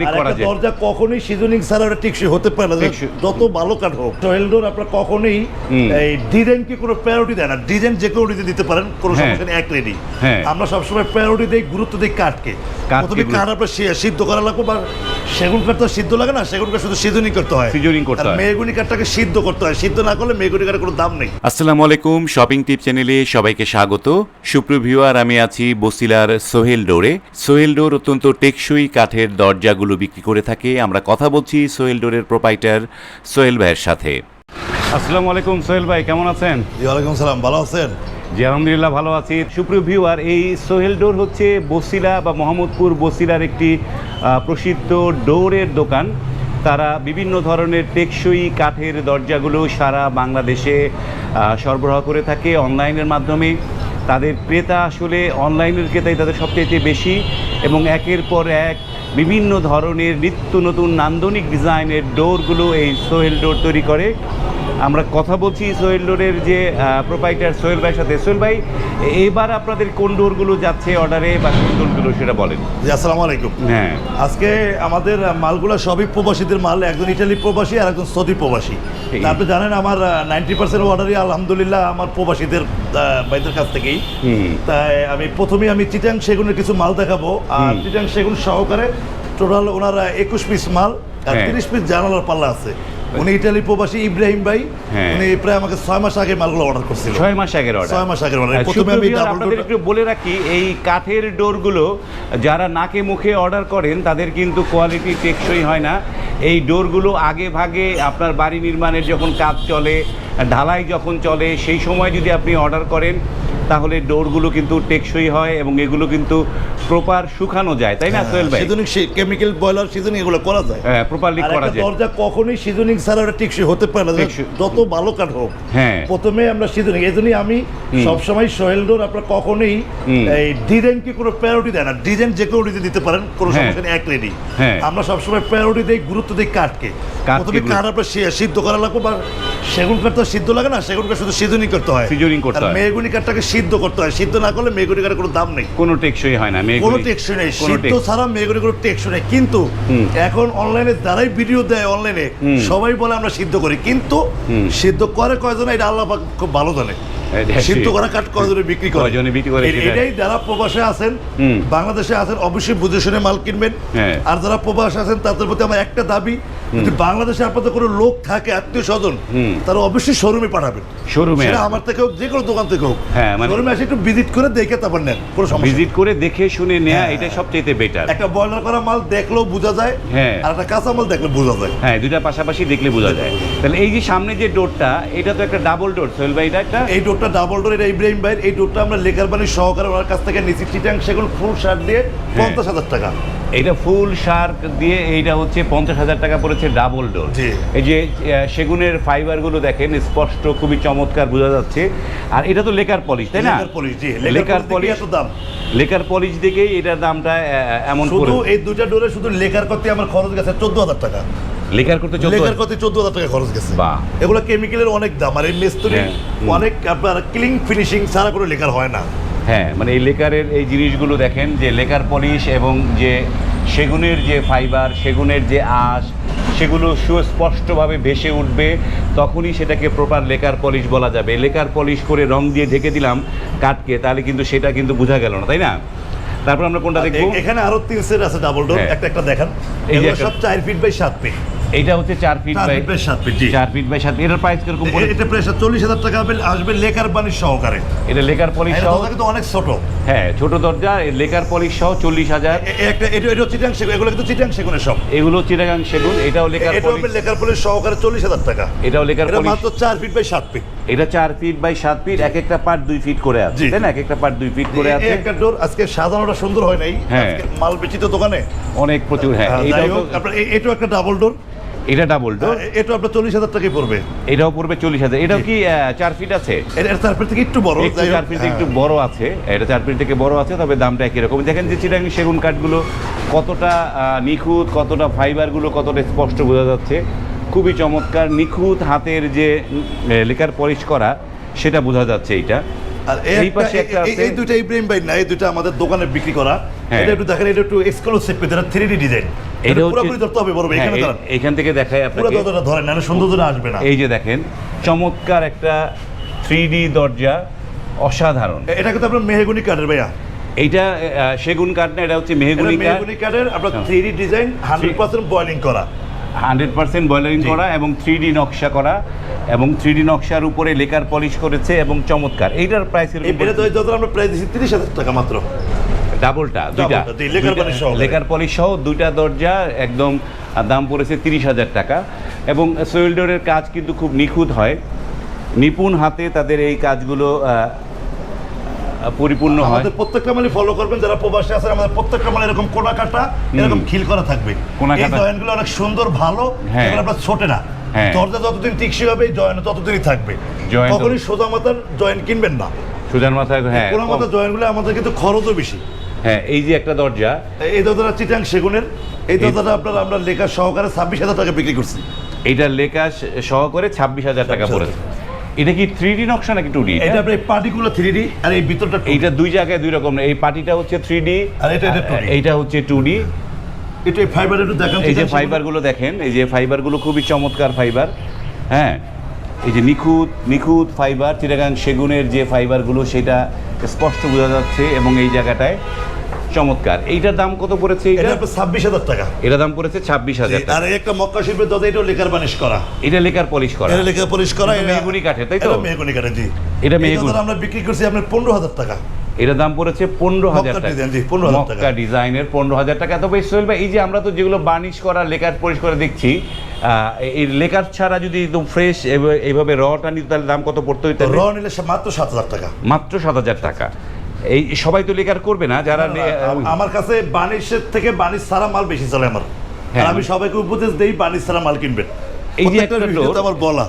দরজা কখনোই সিজনিং ছাড়া ওটা টেকসই হতে পারে না। যত ভালো কাঠ হোক সোহেল ডোর আপনার কখনোই এই ডিজাইনকে কোনো প্রায়োরিটি দেয় না। ডিজাইন যে কোনো দিতে দিতে পারেন কোনো হ্যাঁ। সমস্যা নেই এক রেডি হ্যাঁ। আমরা সবসময় প্রায়োরিটি দেই গুরুত্ব দিই কাঠকে। প্রথমে কাঠ আপনার সিদ্ধ করা লাগবে বা সেগুন কাঠ তো সিদ্ধ লাগে না সেগুন কাঠ শুধু সিজনিং করতে হয়। Seasoning করতে আর হয়। মেহগুনি কাঠটাকে সিদ্ধ করতে হয়। সিদ্ধ না করলে মেহগুনি কাঠের কোনো দাম নেই। আসসালামু আলাইকুম শপিং টিপ চ্যানেলে সবাইকে স্বাগত। সুপ্রভিউয়ার আমি আছি বসিলার সোহেল ডোরে। সোহেল ডোর অত্যন্ত টেকসই কাঠের দরজাগুলো বিক্রি করে থাকে। আমরা কথা বলছি সোহেল ডোরের প্রোপাইটার সোহেল ভাইয়ের সাথে। আসসালামু আলাইকুম সোহেল ভাই কেমন আছেন? জি ওয়ালাইকুম সালাম ভালো আছেন? জি আলহামদুলিল্লাহ ভালো আছি। সুপ্রিয় ভিউয়ার এই সোহেল ডোর হচ্ছে বসিলা বা মোহাম্মদপুর বসিলার একটি প্রসিদ্ধ ডোরের দোকান। তারা বিভিন্ন ধরনের টেকসই কাঠের দরজাগুলো সারা বাংলাদেশে সরবরাহ করে থাকে অনলাইনের মাধ্যমে। তাদের ক্রেতা আসলে অনলাইনের ক্রেতাই তাদের সবচেয়ে বেশি এবং একের পর এক বিভিন্ন ধরনের নিত্য নতুন নান্দনিক ডিজাইনের ডোরগুলো এই সোহেল ডোর তৈরি করে। আমরা কথা বলছি সোহেল ডোরের যে প্রোপাইটার সোহেল ভাইয়ের সাথে। সোহেল ভাই এবার আপনাদের কোন ডোরগুলো যাচ্ছে অর্ডারে বা কোন ডোরগুলো সেটা বলেন। জি আসসালামু আলাইকুম। হ্যাঁ। আজকে আমাদের মালগুলো সবই প্রবাসীদের মাল একজন ইটালি প্রবাসী আর একজন সৌদি প্রবাসী। আপনি জানেন আমার নাইনটি পার্সেন্ট অর্ডারই আলহামদুলিল্লাহ আমার প্রবাসীদের ভাইদের কাছ থেকেই। তাই আমি প্রথমে আমি চিটাং সেগুনের কিছু মাল দেখাবো। আর চিটাং সেগুন সহকারে টোটাল ওনারা একুশ পিস মাল আর হ্যাঁ। তিরিশ পিস জানালার পাল্লা আছে। উনি ইটালি প্রবাসী ইব্রাহিম ভাই। হ্যাঁ। উনি প্রায় আমাকে ছয় মাস আগে মালগুলো অর্ডার করছিল। ছয় মাস আগের অর্ডার ছয় মাস আগের order। প্রথমে আমি আপনাদের একটু বলে রাখি এই কাঠের ডোরগুলো যারা নাকে মুখে অর্ডার করেন তাদের কিন্তু কোয়ালিটি টেকসই হয় না। এই ডোরগুলো আগে ভাগে আপনার বাড়ি নির্মাণের যখন কাজ চলে ঢালাই যখন চলে সেই সময় যদি আপনি অর্ডার করেন তাহলে ডোরগুলো কিন্তু টেকসই হয় এবং এগুলো কিন্তু প্রপার শুকানো যায় তাই না সোহেল ভাই? সিজনিং কেমিক্যাল বয়লার সিজনিং এগুলো করা যায়। হ্যাঁ প্রপারলি করা যায়। দরজা কখনোই সিজনিং ছাড়া ওটা টেকসই হতে পারে না যত ভালো কাঠ হোক। হ্যাঁ। প্রথমে আমরা সিজনিং এই জন্যই আমি সবসময় সোহেল ডোর আপনার কখনোই। এই ডিজাইনকে কোনো প্রায়োরিটি দেয় না। ডিজাইন যে কোনো দিতে দিতে পারেন কোনো হ্যাঁ। সমস্যা নেই এক রেডি হ্যাঁ। আমরা সবসময় প্রায়োরিটি দেই গুরুত্ব দিই কাঠকে। প্রথমে কাঠ আপনার সিদ্ধ করা লাগবে বা সেগুন কাঠ তো সিদ্ধ লাগে না সেগুন কাঠ শুধু সিজনিং করতে হয়। Seasoning করতে হয়। মেহগুনি কাঠটাকে সিদ্ধ করতে হয়। সিদ্ধ না করলে মেঘুরি কাঠের কোনো দাম নেই। কোনো টেকসই হয় না কোনো টেকসই নেই। সিদ্ধ ছাড়া মেঘুরি কোনো টেকসই নেই। কিন্তু এখন অনলাইনে দ্বারাই ভিডিও দেয় অনলাইনে সবাই বলে আমরা সিদ্ধ করি। কিন্তু সিদ্ধ করে কয়জন এটা আল্লাহ খুব ভালো জানে। সিদ্ধ। করা। কয়জনে বিক্রি করে বিক্রি করে এটাই যারা প্রবাসে আছেন বাংলাদেশে আছেন অবশ্যই বুঝে শুনে মাল কিনবেন। হ্যাঁ। আর যারা প্রবাসে আছেন তাদের প্রতি আমার একটা দাবি যদি বাংলাদেশে আপনাদের কোনো লোক থাকে আত্মীয় স্বজন তারা অবশ্যই শোরুমে পাঠাবেন। শোরুমে সেটা আমার থেকে হোক যে কোনো দোকান থেকে হোক। হ্যাঁ, মানে- শোরুমে এসে একটু ভিজিট করে দেখে তারপর নেন কোনো সমস্যা ভিজিট করে দেখে শুনে নেওয়া হ্যাঁ। এটা সবচেয়ে বেটার একটা বয়লার করা মাল দেখলেও বোঝা যায় হ্যাঁ। আর একটা কাঁচা মাল দেখলে বোঝা যায়। হ্যাঁ দুইটা পাশাপাশি দেখলে বোঝা যায়। তাহলে এই যে সামনে যে ডোরটা এটা তো একটা ডাবল ডোর সোহেল ভাই এটা একটা এই ডোরটা ডাবল ডোর এটা ইব্রাহিম ভাইয়ের। এই ডোরটা আমরা লেকার বাণী সহকারে ওনার কাছ থেকে নিচ্ছি চিটাং সেগুন ফুল শার্ট দিয়ে পঞ্চাশ হাজার টাকা। এটা ফুল শার্ক দিয়ে এইটা হচ্ছে পঞ্চাশ হাজার টাকা পড়েছে ডাবল ডোর এই যে সেগুনের ফাইবারগুলো দেখেন স্পষ্ট খুবই চমৎকার বোঝা যাচ্ছে। আর এটা তো লেকার পলিশ তাই না? লেকার পলিশ এত দাম। লেকার পলিশ দেখেই এটার দামটা এমন শুধু এই দুটা ডোরে শুধু লেকার করতে আমার খরচ গেছে চোদ্দ হাজার টাকা। লেকার করতে করতে চোদ্দ হাজার টাকা খরচ গেছে। বাহ। এগুলো কেমিক্যালের অনেক দাম আর এই মিস্ত্রি হ্যাঁ, অনেক আপনার ফিনিশিং ছাড়া কোনো লেকার হয় না। হ্যাঁ মানে এই লেকারের এই জিনিসগুলো দেখেন যে লেকার পলিশ এবং যে সেগুনের যে ফাইবার সেগুনের যে আঁশ সেগুলো সুস্পষ্টভাবে ভেসে উঠবে তখনই সেটাকে প্রপার লেকার পলিশ বলা যাবে। লেকার পলিশ করে রং দিয়ে ঢেকে দিলাম কাটকে তাহলে কিন্তু সেটা কিন্তু বোঝা গেল না তাই না? তারপর আমরা কোনটা দেখব? এখানে আরও তিন সেট আছে ডাবল ডোর। একটা একটা দেখান। এই সব চার ফিট বাই সাত ফিট এইটা হচ্ছে চার ফিট বাই সাত ফিট চার ফিট বাই সাত। এটার প্রাইস কীরকম পড়ে এটা প্রায় চল্লিশ হাজার টাকা হবে- আসবে লেকার বাণী সহকারে। এটা লেকার পলিশ সহ কিন্তু অনেক ছোট। হ্যাঁ ছোট দরজা লেকার পলিশ সহ চল্লিশ হাজার। একটা এটা এটা চিটাং সেগুন এগুলো কিন্তু চিটাং সেগুনের সব এগুলো চিটাগাং সেগুন এটাও লেকার এটা হবে লেকার পলিশ সহকারে চল্লিশ হাজার টাকা। এটাও লেকার এটা পলিশ মাত্র চার ফিট বাই সাত ফিট এটা চার ফিট বাই সাত ফিট এক একটা পার্ট দুই ফিট করে আছে তাই না? এক একটা পার্ট দুই ফিট করে আছে। একটা ডোর আজকে সাজানোটা সুন্দর হয় নাই। হ্যাঁ। মাল বেচি তো দোকানে। অনেক প্রচুর হ্যাঁ এটাও একটা ডাবল ডোর এটা ডাবল ডোর এটা আপনার চল্লিশ হাজার টাকাই পড়বে। এটাও পড়বে চল্লিশ হাজার। এটাও কি চার ফিট আছে? এটা এটা চার ফিট থেকে একটু বড় চার ফিট হ্যাঁ। একটু বড় আছে। এটা চার ফিট থেকে বড় আছে তবে দামটা একই রকম। দেখেন যে চিটাং সেগুন কাঠগুলো কতটা নিখুঁত কতটা ফাইবারগুলো কতটা স্পষ্ট বোঝা যাচ্ছে। খুবই চমৎকার নিখুঁত হাতের যে লেকার পলিশ করা সেটা বোঝা যাচ্ছে এইটা। আর এই দুইটা ইব্রাহিম ভাই না এই দুইটা আমাদের দোকানে বিক্রি করা। হ্যাঁ। এটা একটু দেখেন এটা একটু এক্সক্লুসিভ এটা থ্রি ডি ডিজাইন এটা পুরোপুরি ধরতে হবে বড় হ্যাঁ, এখানে দাঁড়ান থেকে দেখাই পুরো আপনাকে দরজাটা ধরেন না সৌন্দর্যটা আসবে না। এই যে দেখেন চমৎকার একটা থ্রি দরজা অসাধারণ। এটা কিন্তু আপনার মেহগুনি কাঠের ভাইয়া। এইটা সেগুন কাঠ না এটা হচ্ছে মেহগুনি কাঠ। মেহগুনি কাঠের আপনার। Three D design hundred percent boiling করা। হান্ড্রেড পার্সেন্ট বয়লারিং করা এবং থ্রি ডি নকশা করা এবং থ্রি ডি নকশার উপরে লেকার পলিশ করেছে এবং চমৎকার। এইটার প্রাইস এই এটা তো আমরা প্রাইস দিচ্ছি তিরিশ হাজার টাকা মাত্র। ডাবলটা দুইটা। লেকার পলিশ সহ। দুইটা দরজা একদম দাম পড়েছে তিরিশ হাজার টাকা। এবং সোয়েলডোরের কাজ কিন্তু খুব নিখুঁত হয়। নিপুণ হাতে তাদের এই কাজগুলো পরিপূর্ণ হয়। আমাদের প্রত্যেকটা মালি ফলো করবেন যারা প্রবাসী আছেন আমাদের প্রত্যেকটা মালে এরকম কোনা কাটা এরকম খিল করা থাকবে। কোনা এই কাটা। জয়েন্টগুলো অনেক সুন্দর ভালো হ্যাঁ। এগুলো আপনার ছোটে না। হ্যাঁ। দরজা যতদিন টিকসই হবে জয়েন্ট ততদিনই থাকবে। কখনই সোজা মাথার জয়েন্ট কিনবেন না। সুজান মাথায় হ্যাঁ কোনা মাথার জয়েন্টগুলো আমাদের কিন্তু খরচও বেশি। হ্যাঁ এই যে একটা দরজা। এই দরজাটা চিটাং সেগুনের। এই দরজাটা আপনার আমরা লেখা সহকারে ছাব্বিশ হাজার টাকা বিক্রি করছি। এইটার লেখা সহ করে ছাব্বিশ হাজার টাকা 26,000 পড়েছে। এটা কি থ্রি ডি নকশা নাকি টু ডি এটা আপনার পার্টিকুলার থ্রি ডি আর এই ভিতরটা 2D এইটা দুই জায়গায় দুই রকম। এই পার্টিটা হচ্ছে থ্রি ডি আর এটা- এটা এইটা হচ্ছে টু ডি এই ফাইবার একটু দেখান এই যে ফাইবারগুলো দেখেন এই যে ফাইবারগুলো খুবই চমৎকার ফাইবার হ্যাঁ? এই যে নিখুঁত নিখুঁত ফাইবার চিটাগাং সেগুনের যে ফাইবারগুলো সেটা স্পষ্ট বোঝা যাচ্ছে এবং এই জায়গাটায় চমৎকার। এইটার দাম কত পড়েছে এটা এটা আপনার ছাব্বিশ হাজার টাকা। এটা দাম পড়েছে ছাব্বিশ হাজার আর একটা মক্কা শিল্পের দরজা এটাও লেখার বানিশ করা। এটা লেকার পলিশ করা। এটা লেখা পরিষ্কার করা এটা এটা- মেহগনি কাঠের, তাই তো? এটা মেহগনি কাঠের জি। এটা মেহগনি। আমরা বিক্রি করছি আপনার পনেরো হাজার টাকা। এটার দাম পড়েছে পনেরো হাজার টাকা। ডিজাইন, জি, 15,000 টাকা। মক্কা ডিজাইনের পনেরো হাজার টাকা। তবে সোহেল ভাই এই যে আমরা তো যেগুলো বার্নিশ করা লেকার পলিশ করে দেখছি আহ, এই লেকার ছাড়া যদি একদম ফ্রেশ এইভাবে রটা নিতে তাহলে দাম কত পড়তে? হইতে র নিলে মাত্র সাত হাজার টাকা। মাত্র সাত হাজার টাকা। এই সবাই তো লেকার করবে না যারা আমার কাছে বানিশের থেকে বানিশ ছাড়া মাল বেশি চলে আমার। হ্যাঁ। আর আমি সবাইকে উপদেশ দেই বানিশ ছাড়া মাল কিনবেন এই যে একটা আমার বলা।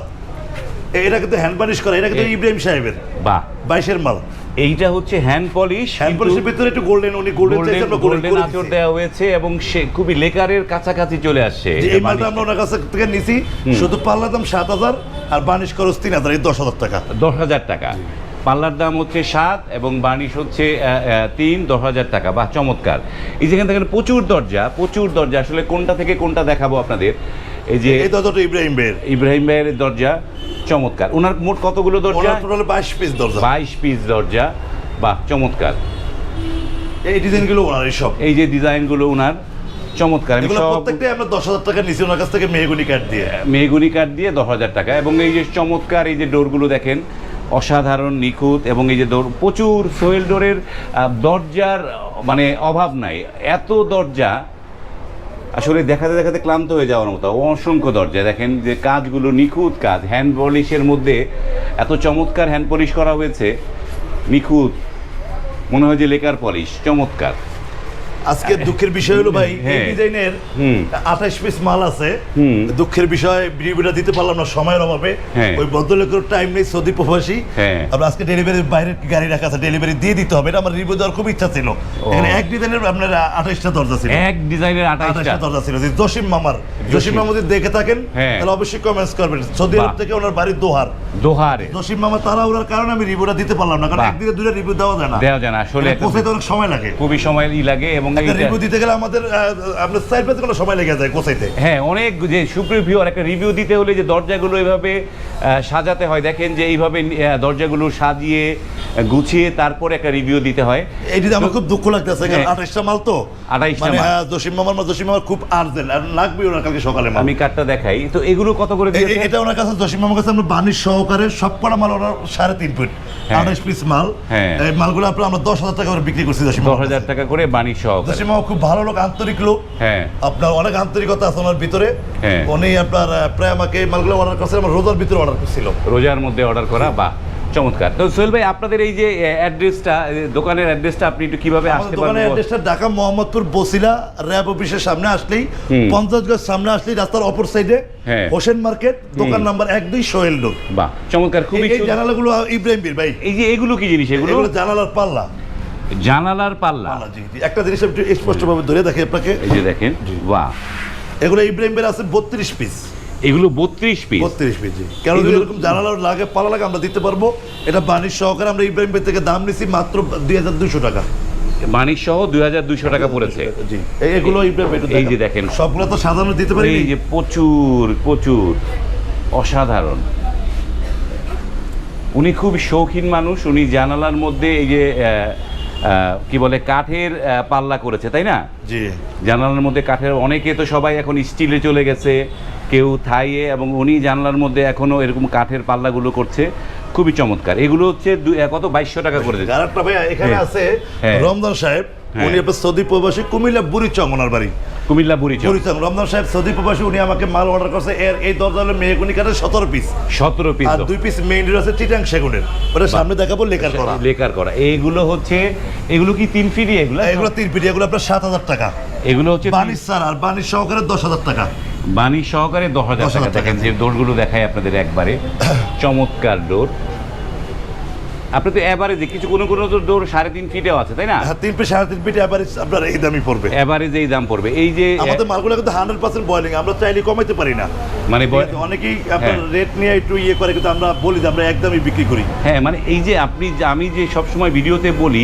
এটা কিন্তু হ্যান্ড বানিশ করা এটা কিন্তু ইব্রাহিম সাহেবের। বাহ। বাইশের মাল। এইটা হচ্ছে হ্যান্ড পলিশ হ্যান্ড পলিশের ভিতরে একটু গোল্ডেন উনি গোল্ডেন চাইছে আমরা গোল্ডেন আচর। দেওয়া হয়েছে এবং সে খুবই লেকারের কাছাকাছি চলে আসছে এই মালটা আমরা ওনার কাছ থেকে নিছি। শুধু পাল্লা দাম সাত হাজার আর বানিশ খরচ তিন হাজার এই দশ হাজার টাকা। দশ হাজার টাকা। পাল্লার দাম হচ্ছে সাত এবং বার্নিশ হচ্ছে তিন দশ হাজার টাকা। বাহ চমৎকার। এই যেখানে দেখেন প্রচুর দরজা প্রচুর দরজা। আসলে কোনটা থেকে কোনটা দেখাবো আপনাদের? এই যে এই দরজাটা ইব্রাহিম বের ইব্রাহিম ভাইয়ের দরজা চমৎকার। ওনার মোট কতগুলো দরজা? টোটাল বাইশ পিস দরজা। বাইশ পিস দরজা। বাহ চমৎকার। এই ডিজাইনগুলো ওনার সব। এই যে ডিজাইনগুলো ওনার চমৎকার। আমি এগুলো সব প্রত্যেকটাই আমরা দশ হাজার টাকা নিছি ওনার কাছ থেকে মেহগুনি কাঠ দিয়ে। মেহগুনি কাঠ দিয়ে দশ হাজার টাকা। এবং এই যে চমৎকার এই যে ডোরগুলো দেখেন অসাধারণ, নিখুঁত এবং এই যে প্রচুর সোয়েল ডোরের দরজার মানে অভাব নাই। এত দরজা, আসলে দেখাতে দেখাতে ক্লান্ত হয়ে যাওয়ার মতো, অসংখ্য দরজা। দেখেন যে কাজগুলো, নিখুঁত কাজ হ্যান্ড পলিশের মধ্যে এত চমৎকার হ্যান্ড পলিশ করা হয়েছে, নিখুঁত, মনে হয় যে লেকার পলিশ চমৎকার। আজকে দুঃখের বিষয় হলো ভাই এই হ্যাঁ। ডিজাইনের আঠাশ পিস মাল আছে। দুঃখের বিষয় রিভিউটা দিতে পারলাম না সময়ের অভাবে। হ্যাঁ। ওই ভদ্রলোকের টাইম নেই সৌদি প্রবাসী। হ্যাঁ। আমরা আজকে ডেলিভারি বাইরে গাড়ি রাখা আছে ডেলিভারি দিয়ে দিতে হবে। এটা আমার রিভিউ দেওয়ার খুব ইচ্ছা ছিল। এখানে এক ডিজাইনের আপনার আঠাশটা দরজা ছিল। এক ডিজাইনের আঠাশটা। দরজা ছিল। জসিম মামার। জসিম। মামা যদি দেখে থাকেন। তাহলে অবশ্যই কমেন্টস করবেন। সৌদি আরব থেকে ওনার বাড়ির দোহার। দোহারে। জসিম মামা তারা ওনার কারণে আমি রিভিউটা দিতে পারলাম না কারণ বাহ। একদিনে দুটো রিভিউ দেওয়া যায় না। দেওয়া যায় না। আসলে এটা একটা- কোথায় তো অনেক সময় লাগে। খুবই সময় লাগে এবং একটা রিভিউ দিতে গেলে আমাদের আপনার সাইড পেতে কোনো সময় লেগে যায় কোথাইতে হ্যাঁ অনেক যে সুপ্রিভিউ একটা রিভিউ দিতে হলে যে দরজাগুলো এভাবে সাজাতে হয় দেখেন যে এইভাবে দরজাগুলো সাজিয়ে গুছিয়ে তারপরে একটা রিভিউ দিতে হয়। আমার খুব দুঃখ লাগতেছে কারণ হ্যাঁ। আঠাশটা মাল তো। 28টা মানে মাল। হ্যাঁ, জসিম মামার মা জসিম মামার খুব আর্জেন্ট আর লাগবে ওনার কালকে সকালে মাল। আমি কার্ডটা দেখাই। তো এগুলো কত করে এটা ওনার কাছে জসিম মামার কাছে আমরা বাণিজ্য সহকারে সব কটা মাল ওনার সাড়ে তিন ফুট হ্যাঁ। আঠাশ পিস মাল। হ্যাঁ। এই মালগুলো আপনার আমরা দশ হাজার টাকা করে বিক্রি করছি দশ হাজার টাকা করে বাণিজ্য সহকারে। মামা খুব ভালো লোক আন্তরিক লোক। হ্যাঁ। আপনার অনেক আন্তরিকতা আছে ওনার ভিতরে। হ্যাঁ। উনি আপনার প্রায় আমাকে মালগুলো অর্ডার করছেন আমার রোজার ভিতরে অর্ডার করছিল। রোজার মধ্যে অর্ডার করা বা চমৎকার। তো সোহেল ভাই আপনাদের এই যে অ্যাড্রেসটা দোকানের অ্যাড্রেসটা আপনি একটু কীভাবে আসতে দোকানের অ্যাড্রেসটা ঢাকা মোহাম্মদপুর বসিলা র্যাব অফিসের সামনে আসলেই হুম। পঞ্চাশ গজ সামনে আসলেই রাস্তার অপর সাইডে হ্যাঁ। হোসেন মার্কেট দোকান নাম্বার এক দুই সোহেল ডোর বাহ চমৎকার খুবই এই। জানালাগুলো ইব্রাহিম বীর ভাই। এই যে এগুলো কি জিনিস এগুলো? এগুলো জানালার পাল্লা। জানালার পাল্লা। পাল্লা। একটা জিনিস স্পষ্টভাবে ধরে দেখে আপনাকে। এই যে দেখেন বাহ। এগুলো ইব্রাহিম বীর আছে বত্রিশ পিস এগুলো বত্রিশ পিস বত্রিশ পিজি কারণ এরকম জানালা লাগে পালা লাগে আমরা দিতে পারব। এটা বাণিজ্য সহকারে আমরা ইব্রাহিম ভাই থেকে দাম নিছি মাত্র দুই হাজার দুশো টাকা। মানিক সহ দুই হাজার দুইশো টাকা পড়েছে। এগুলো এই যে দেখেন। সবগুলো তো সাধারণ দিতে পারি এই যে প্রচুর প্রচুর। অসাধারণ। উনি খুব শৌখিন মানুষ। উনি জানালার মধ্যে এই যে কি বলে কাঠের পাল্লা করেছে তাই না জি জানালার মধ্যে কাঠের অনেকে তো সবাই এখন স্টিলে চলে গেছে কেউ থাইয়ে এবং উনি জানলার মধ্যে এখনও এরকম কাঠের পাল্লাগুলো করছে খুবই চমৎকার এগুলো হচ্ছে কত বাইশশো টাকা করে দিচ্ছে আর একটা এখানে হ্যাঁ। আছে হ্যাঁ। রমজান সাহেব। উনি আপনার সৌদি প্রবাসী কুমিল্লা বুড়ি চঙ্গনার বাড়ি। কুমিল্লা বুড়িচক বুড়ি চং রমজান সাহেব সৌদি প্রবাসী উনি আমাকে মাল অর্ডার করছে। এর এই দরজা হলো মেহগুনি কাঠের সতেরো পিস সতেরো পিস আর দুই পিস মেইন আছে চিটাং সেগুনের। ওটা সামনে দেখাবো লেখার করা। লেকার করা। এইগুলো হচ্ছে এগুলো কি তিন ফিটি এগুলো? এগুলো তিন পিটি এগুলো আপনার সাত হাজার টাকা। এগুলো হচ্ছে বানিশ স্যার আর বানিশ সহকারে দশ হাজার টাকা। বাণী সহকারে দশ হাজার টাকা। দেখেন যে ডোরগুলো দেখায় আপনাদের একবারে। চমৎকার ডোর আপনি তো এভারেজে কিছু কোনো কোনো তো ডোর সাড়ে তিন ফিটেও আছে তাই না? হ্যাঁ তিন পিস সাড়ে তিন পিটি অ্যাভারেজ আপনার এই দামই পড়বে। এভারেজ এই দাম পড়বে। এই যে আমাদের মালগুলো কিন্তু হান্ড্রেড পার্সেন্ট বয়লিং আমরা চাইলে কমাইতে পারি না। মানে অনেকেই আপনার হ্যাঁ। রেট নিয়ে একটু ইয়ে করে কিন্তু আমরা বলি যে আমরা একদমই বিক্রি করি। হ্যাঁ মানে এই যে আপনি আমি যে সবসময় ভিডিওতে বলি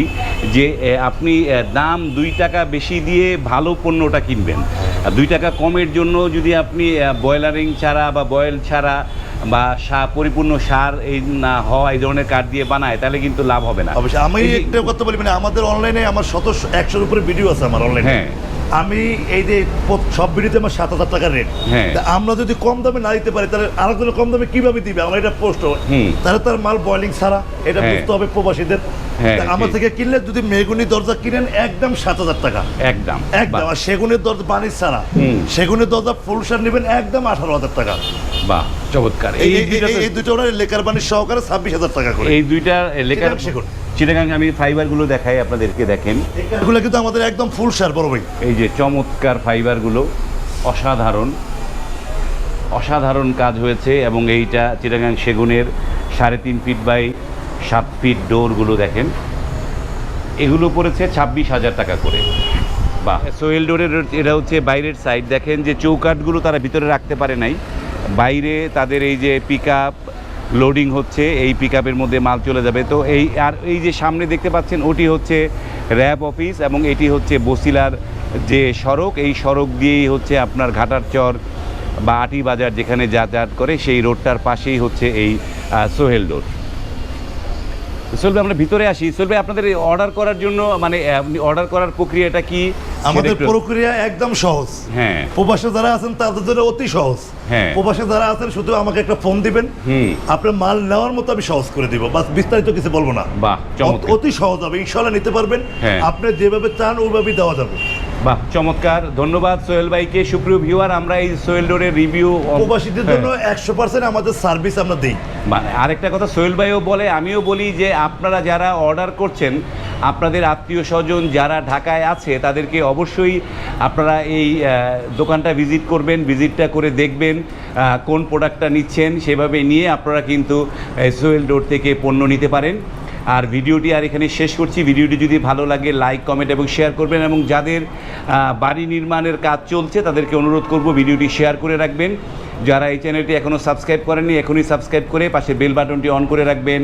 যে আপনি দাম দুই টাকা বেশি দিয়ে ভালো পণ্যটা কিনবেন। আর দুই টাকা কমের জন্য যদি আপনি বয়লারিং ছাড়া বা বয়েল ছাড়া বা সার পরিপূর্ণ সার এই না হওয়া এই ধরনের কাঠ দিয়ে বানায় তাহলে কিন্তু লাভ হবে না অবশ্যই আমি একটা কথা বলি মানে আমাদের অনলাইনে আমার শত একশোর উপরে ভিডিও আছে আমার অনলাইনে হ্যাঁ। আমি এই যে সব ভিডিওতে আমার সাত হাজার টাকার রেট হ্যাঁ। আমরা যদি কম দামে না দিতে পারি তাহলে আরেকজনের কম দামে কীভাবে দিবে আমার এটা পোস্ট হুম। তাহলে তার মাল বয়লিং ছাড়া এটা হ্যাঁ। বুঝতে হবে প্রবাসীদের আমার ঠিক। থেকে কিনলে যদি মেগুনি দরজা কিনেন একদম সাত হাজার টাকা। একদম একদম আর সেগুনের দরজা বানিশ ছাড়া। সেগুনের দরজা ফুল সার নেবেন একদম আঠারো হাজার টাকা। বাহ চমৎকার। এই এই দুটো লেকার বানিশ সহকারে ছাব্বিশ হাজার টাকা করে। এই দুইটা লেখার সেগুন। চিটাগাং আমি ফাইবারগুলো দেখাই আপনাদেরকে দেখেন। এগুলো কিন্তু আমাদের একদম ফুল সার বড় ভাই। এই যে চমৎকার ফাইবারগুলো অসাধারণ। অসাধারণ কাজ হয়েছে এবং এইটা চিটাগাং সেগুনের সাড়ে তিন ফিট বাই ফিট ডোরগুলো দেখেন। এগুলো পড়েছে ছাব্বিশ হাজার টাকা করে। বা সোয়েল ডোরের এটা হচ্ছে বাইরের সাইড দেখেন যে চৌকাঠগুলো তারা ভিতরে রাখতে পারে নাই। বাইরে তাদের এই যে পিক লোডিং হচ্ছে, এই পিক মধ্যে মাল চলে যাবে। তো এই আর এই যে সামনে দেখতে পাচ্ছেন, ওটি হচ্ছে র্যাব অফিস এবং এটি হচ্ছে বসিলার যে সড়ক। এই সড়ক দিয়েই হচ্ছে আপনার ঘাটার চর বা আটি বাজার যেখানে যাতায়াত করে, সেই রোডটার পাশেই হচ্ছে এই সোহেল রোড সোহেল ভাই, আমরা ভিতরে আসি। সোহেল ভাই আপনাদের অর্ডার করার জন্য মানে অর্ডার করার প্রক্রিয়াটা কি? আমাদের প্রক্রিয়া একদম সহজ। হ্যাঁ। প্রবাসে যারা আছেন তাদের জন্য অতি সহজ। হ্যাঁ। প্রবাসে যারা আছেন শুধু আমাকে একটা ফোন দিবেন। আপনার মাল নেওয়ার মতো আমি সহজ করে দিব। বাস বিস্তারিত কিছু বলব না। বাহ অতি সহজ হবে। ইনশাল্লাহ নিতে পারবেন। হ্যাঁ। আপনি যেভাবে চান ওইভাবেই দেওয়া যাবে। বাহ চমৎকার। ধন্যবাদ সোহেল ভাইকে। সুপ্রিয় ভিউয়ার আমরা এই সোহেল রোডের রিভিউ প্রবাসীদের জন্য একশো পার্সেন্ট আমাদের সার্ভিস আমরা দিই। মানে আরেকটা কথা সোহেল ভাইও বলে আমিও বলি যে আপনারা যারা অর্ডার করছেন আপনাদের আত্মীয় স্বজন যারা ঢাকায় আছে তাদেরকে অবশ্যই আপনারা এই দোকানটা ভিজিট করবেন ভিজিটটা করে দেখবেন কোন প্রোডাক্টটা নিচ্ছেন সেভাবে নিয়ে আপনারা কিন্তু এই সোহেল ডোর থেকে পণ্য নিতে পারেন। আর ভিডিওটি আর এখানে শেষ করছি। ভিডিওটি যদি ভালো লাগে লাইক কমেন্ট এবং শেয়ার করবেন এবং যাদের বাড়ি নির্মাণের কাজ চলছে তাদেরকে অনুরোধ করব ভিডিওটি শেয়ার করে রাখবেন। যারা এই চ্যানেলটি এখনও সাবস্ক্রাইব করেননি, এখনই সাবস্ক্রাইব করে পাশে বেল বাটনটি অন করে রাখবেন।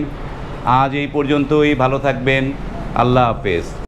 আজ এই পর্যন্তই, ভালো থাকবেন। আল্লাহ হাফেজ।